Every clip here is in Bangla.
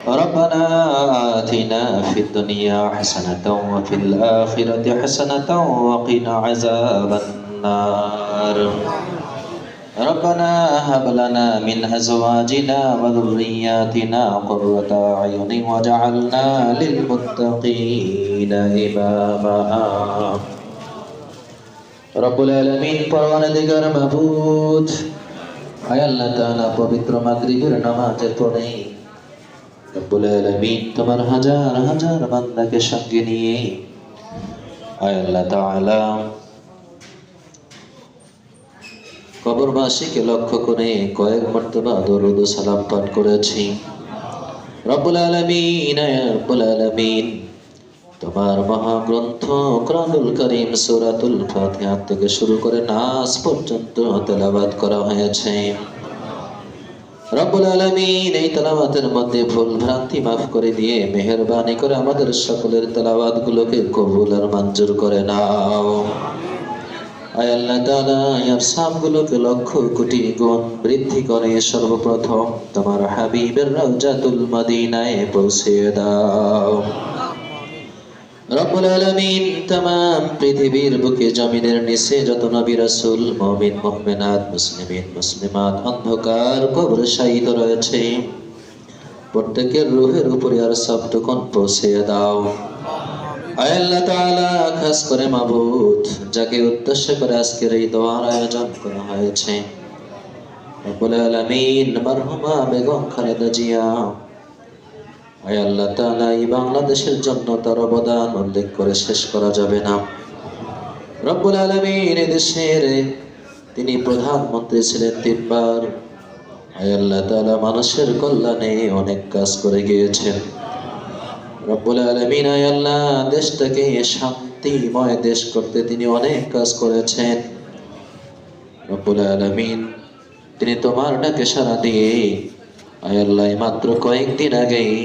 ربنا آتنا في الدنيا حسنة وفي الآخرة حسنة وقنا عذاب النار ربنا هب لنا من أزواجنا وذرياتنا قرة أعين وجعلنا للمتقين إماما রব্বুল আলমিন পরওয়ানাদিগার মাহবুদ আয় আল্লাহ তাআলা পবিত্র মাগরিবের নামাজের পরে রব্বুল আলমিন তোমার হাজার হাজার বান্দাকে সঙ্গে নিয়ে আল্লাহ তাআলা, কবরবাসীকে লক্ষ্য করে কয়েক মর্তবা দরুদ সালাম পাঠ করেছি। রব্বুল আলমিন রব্বুল আলমিন, তোমার মহাগ্রন্থ কোরআনুল করিম সূরাতুল ফাতিহা থেকে শুরু করে নাস পর্যন্ত তেলাওয়াত করা হয়েছে। রব্বুল আলামিন এই তেলাওয়াতের মধ্যে ভুল ভ্রান্তি মাফ করে দিয়ে মেহেরবানি করে আমাদের সকলের তেলাওয়াত গুলোকে কবুল আর মঞ্জুর করে নাও। আয় আল্লাহ তাআলা ইয়ার সামগুলোকে লক্ষ কোটি গুণ বৃদ্ধি করে সর্বপ্রথম তোমার হাবিবের রওজাতুল মদিনায় পৌঁছে দাও। রব্বুল আলামিন तमाम পৃথিবীর বুকে জমিনের নিচে যত নবী রাসূল মুমিন মুমিনাত মুসলিমিন মুসলিমাত অন্ধকার কবরে শায়িত রয়েছে প্রত্যেকের রূহের উপরে আর সবটুকুন পৌঁছে দাও আয় আল্লাহ তাআলা খাস করে মাবুদ যাকে উদ্দেশ্য করে আজকের এই দোয়ার আয়োজন করা হয়েছে রব্বুল আলামিন মারহুমা বেগম খালেদা জিয়া আয় আল্লাহ তাআলা, এই বাংলাদেশের জন্য তার অবদান উল্লেখ করে শেষ করা যাবে না। রব্বুল আলামিন এই দেশের তিনি প্রধানমন্ত্রী ছিলেন তিনবার। আয় আল্লাহ তাআলা, মানুষের কল্যাণে অনেক কাজ করে গিয়েছেন। রব্বুল আলামিন, আয় আল্লাহ, দেশটাকে শান্তিময় দেশ করতে তিনি অনেক কাজ করেছেন। রব্বুল আলামিন, তিনি তোমার ডাকে সাড়া দিয়ে, আয় আল্লাহ মাত্র কয়েকদিন আগেই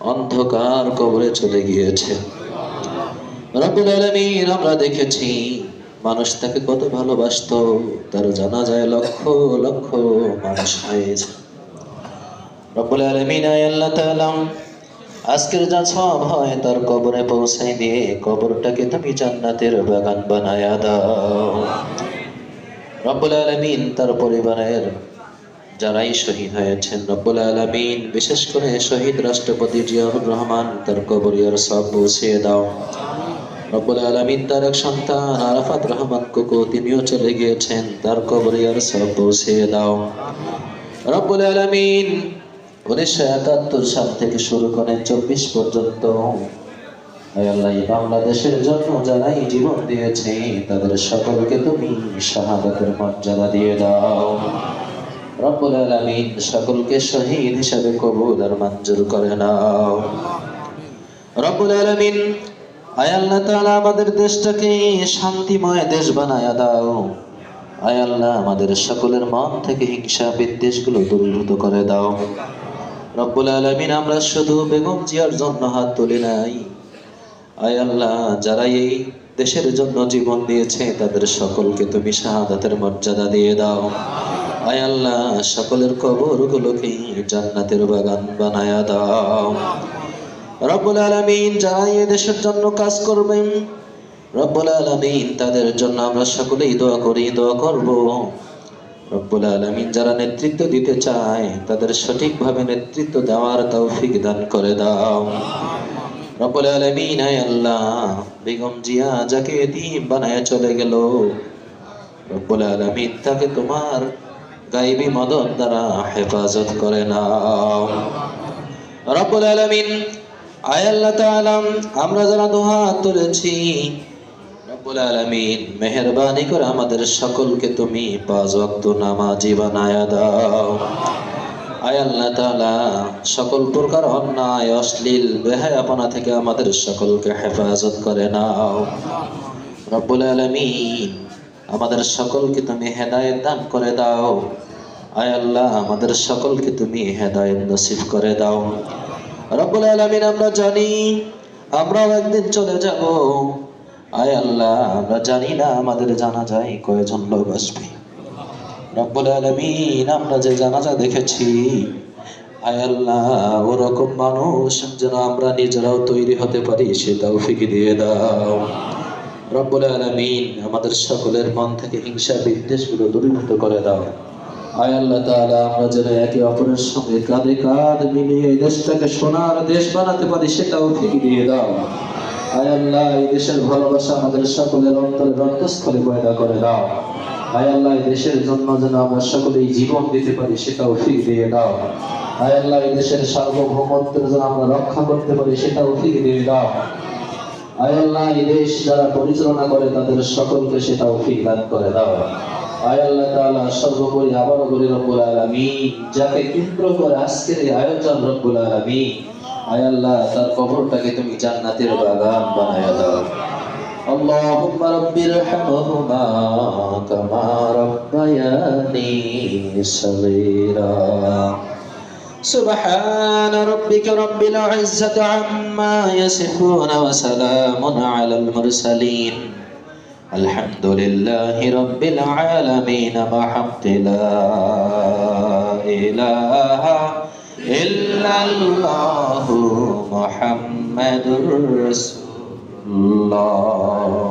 অন্ধকার কবরে চলে গিয়েছে। আমরা দেখেছি, মানুষ তাকে কত ভালোবাসতো, তার জানা যায় লক্ষ লক্ষ মানুষ হয়েছে। আজকের যা সব হয় তার কবরে পৌঁছাই দিয়ে কবরটাকে তুমি জান্নাতের বাগান বানায়া দাও। রব্বুল আলামিন তার পরিবারের যারাই শহীদ হয়েছেন রব্বুল আলামিন, বিশেষ করে শহীদ রাষ্ট্রপতি জিয়াউর রহমান, তার কবরিয়ার সব পৌঁছে দাও। রব্বুল আলামিন তার এক সন্তান আরাফাত রহমান কুকু তিনিও চলে গিয়েছেন, তার কবরিয়ার সব পৌঁছে দাও। রব্বুল আলামিন উনিশশো একাত্তর সাল থেকে শুরু করে চব্বিশ পর্যন্ত আল্লাহ বাংলাদেশের জন্য যারাই জীবন দিয়েছে, তাদের সকলকে তুমি শাহাদাতের মর্যাদা দিয়ে দাও। রব্বুল আলামিন সকলকে শহীদ হিসাবে কবুল আর মঞ্জুর করে নাও। রব্বুল আলামিন, আয় আল্লাহ তাআলা আমাদের দেশটাকে শান্তিময় দেশ বানায়া দাও। আয় আল্লাহ আমাদের সকলের মন থেকে হিংসা বিদ্বেষগুলো দূরীভূত করে দাও। রব্বুল আলামিন, আমরা শুধু বেগম জিয়ার জন্য হাত তুলি নাই। আয় আল্লাহ, যারা এই দেশের জন্য জীবন দিয়েছে, তাদের সকলকে তুমি শাহাদাতের মর্যাদা দিয়ে দাও। আয় আল্লাহ, সকলের কবর গুলোকে জান্নাতের বাগান বানায়া দাও। রব্বুল আলামিন যারা এই দেশের জন্য কাজ করবেন, রব্বুল আলামিন তাদের জন্য আমরা সকলেই দোয়া করি, দোয়া করব। রব্বুল আলামিন যারা নেতৃত্ব দিতে চায়, তাদের সঠিকভাবে নেতৃত্ব দেওয়ার তৌফিক দান করে দাও। রব্বুল আলামিন আয় আল্লাহ, বেগম জিয়া যাকে এতিম বানায় চলে গেল, রব্বুল আলামিন তাকে তোমার গাইবি মদত দ্বারা হেফাজত করে নাও রব্বুল আলামিন, আয় আল্লাহ তাআলা, আমরা যারা দুহাত তুলেছি, রব্বুল আলামিন, মেহেরবানি করে আমাদের সকলকে তুমি পাঁচ ওয়াক্ত নামাজি বানায়া দাও। আয় আল্লাহ তাআলা, সকল প্রকার অন্যায়, অশ্লীল, বেহায়াপনা থেকে আমাদের সকলকে হেফাজত করে নাও। রব্বুল আলামিন আমাদের সকলকে তুমি হেদায়েত দান করে দাও। আয় আল্লাহ, আমাদের সকলকে তুমি হেদায়েত নসিব করে দাও। রব্বুল আলামিন, আমরা জানি, আমরাও একদিন চলে যাব। আয় আল্লাহ, আমরা জানি না আমাদের জানা যায় কয়জন লোক আসবে। রব্বুল আলামিন, আমরা যে জানাজা দেখেছি, আয় আল্লাহ, ওরকম মানুষ যেন আমরা নিজেরাও তৈরি হতে পারি সেটাও ফিকে দিয়ে দাও। রব্বুল আলামিন আমাদের সকলের মন থেকে হিংসা, বিদ্বেষগুলো দূরীভূত করে দাও। আয় আল্লাহ তাআলা, আমরা যেন একে অপরের সঙ্গে কাঁধে কাঁধ মিলিয়ে এই দেশটাকে সোনার দেশ বানাতে পারি, সেটাও ফিকে দিয়ে দাও। আয় আল্লাহ, এই দেশের ভালোবাসা আমাদের সকলের অন্তরে রক্তস্থলে পয়দা করে দাও। আয় আল্লাহ, এই দেশের জন্য যেন আমরা সকলেই জীবন দিতে পারি, সেটাও ফিক দিয়ে দাও। আয় আল্লাহ, এই দেশের সার্বভৌমত্বের যেন আমরা রক্ষা করতে পারি, সেটাও ফিক দিয়ে দাও। আয় আল্লাহ এই দেশ যারা পরিচালনা করে তাদের সকলকে সেটাও ফিক দান করে দাও আয় আল্লাহ তাআলা সর্বোপরি আবারও বলি রব্বুল আলামিন যাকে কেন্দ্র করে আজকের এই আয়োজন রব্বুল আলামিন আয় আল্লাহ তার কবরটাকে তুমি জান্নাতের বাগান বানায় দাও اللهم رب ارحمهما كما ربياني صغيرا سبحان ربك رب العزة عما يصفون وسلام على المرسلين الحمد لله رب العالمين بحمد لا إله إلا الله محمد رسول الله